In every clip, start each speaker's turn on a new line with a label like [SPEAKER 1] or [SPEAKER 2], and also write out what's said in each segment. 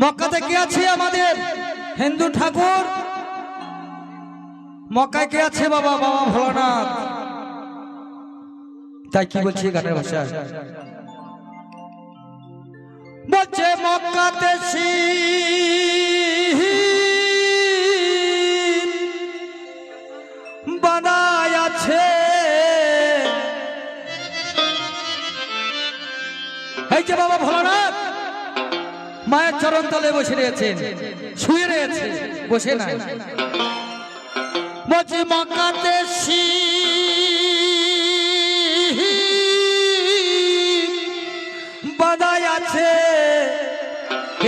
[SPEAKER 1] মক্কাতে কে আছে আমাদের? হিন্দু ঠাকুর? মক্কায় কে আছে বাবা? বাবা ভোলানাথ। তাই কি বলছি গানের ভাষা? বলছে মক্কাতে আছে। এই যে বাবা ভোলানাথ। মায়ের চরণ তলে বসে রয়েছেন। শুয়ে রয়েছে বসে নাই বলছি মক্কাতে বাদায় আছে।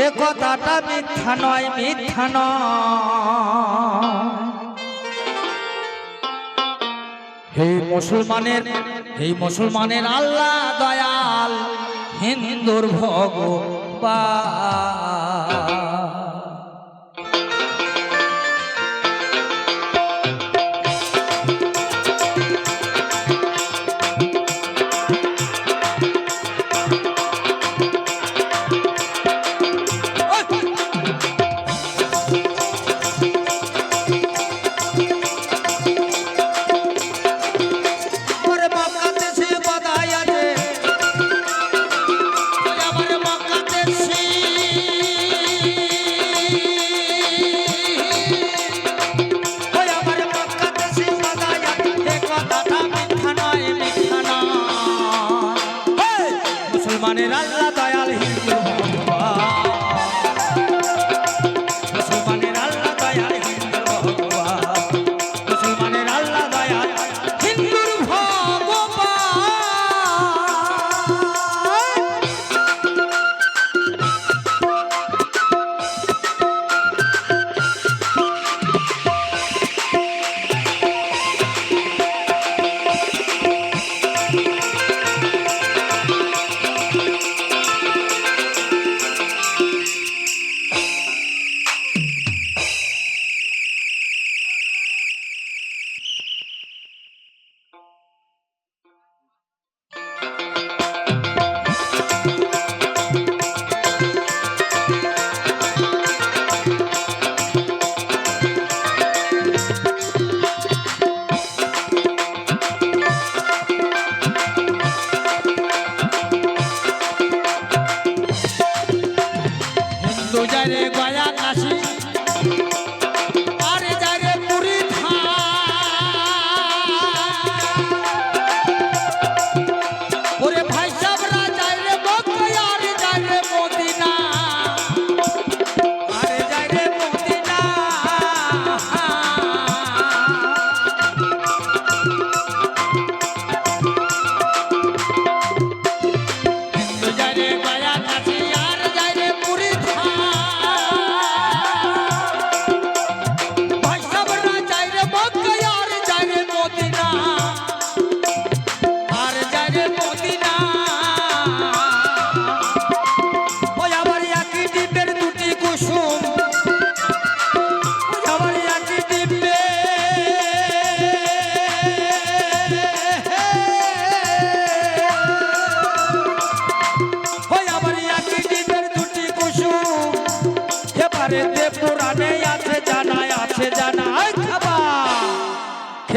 [SPEAKER 1] এ কথাটা মিথ্যা নয় মিথ্যা নয়। হে মুসলমানের এই মুসলমানের আল্লাহ দয়াল, হিন্দুর ভগবান 吧。মুসলমানের আল্লাহ দয়াল হিন্দু।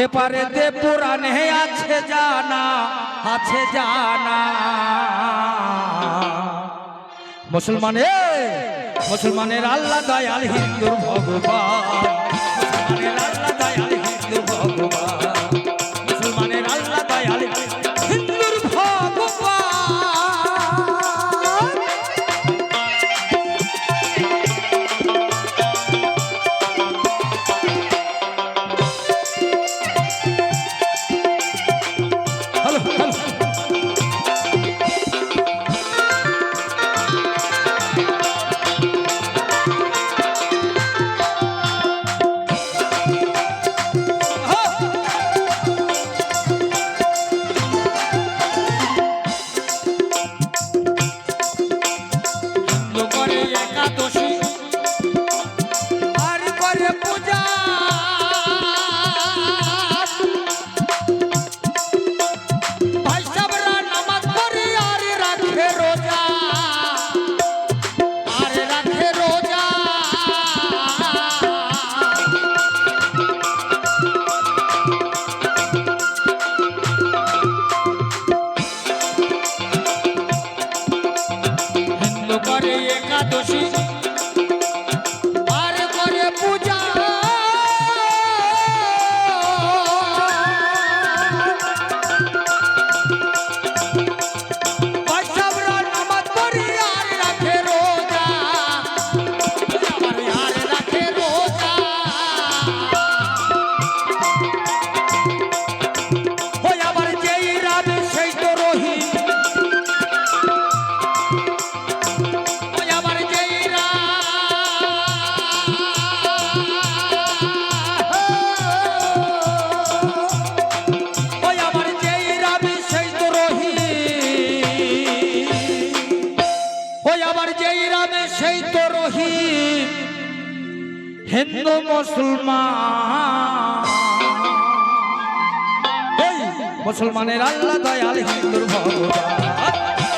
[SPEAKER 1] খেপারেতে পুরাণে আছে জানা আছে জানা। মুসলমানের মুসলমানের আল্লাহ দয়াল হিন্দুর ভগবান। মুসলমান। মুসলমানের আল্লাহ দয়াল হিন্দুর ভগবান।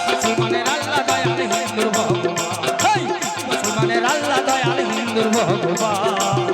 [SPEAKER 1] মুসলমানের আল্লাহ দয়াল হিন্দুর ভগবান। মুসলমানের আল্লাহ দয়াল হিন্দুর ভগবান।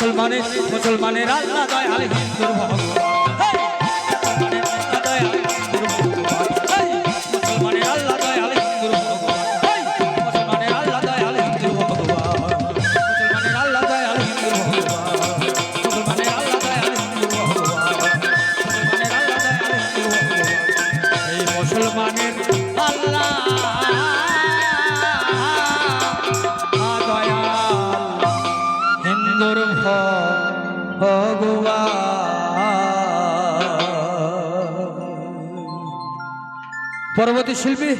[SPEAKER 1] মুসলমানের মুসলমানের আল্লাহ দয়াল হিন্দুর ভগবান পরবর্তী শিল্পী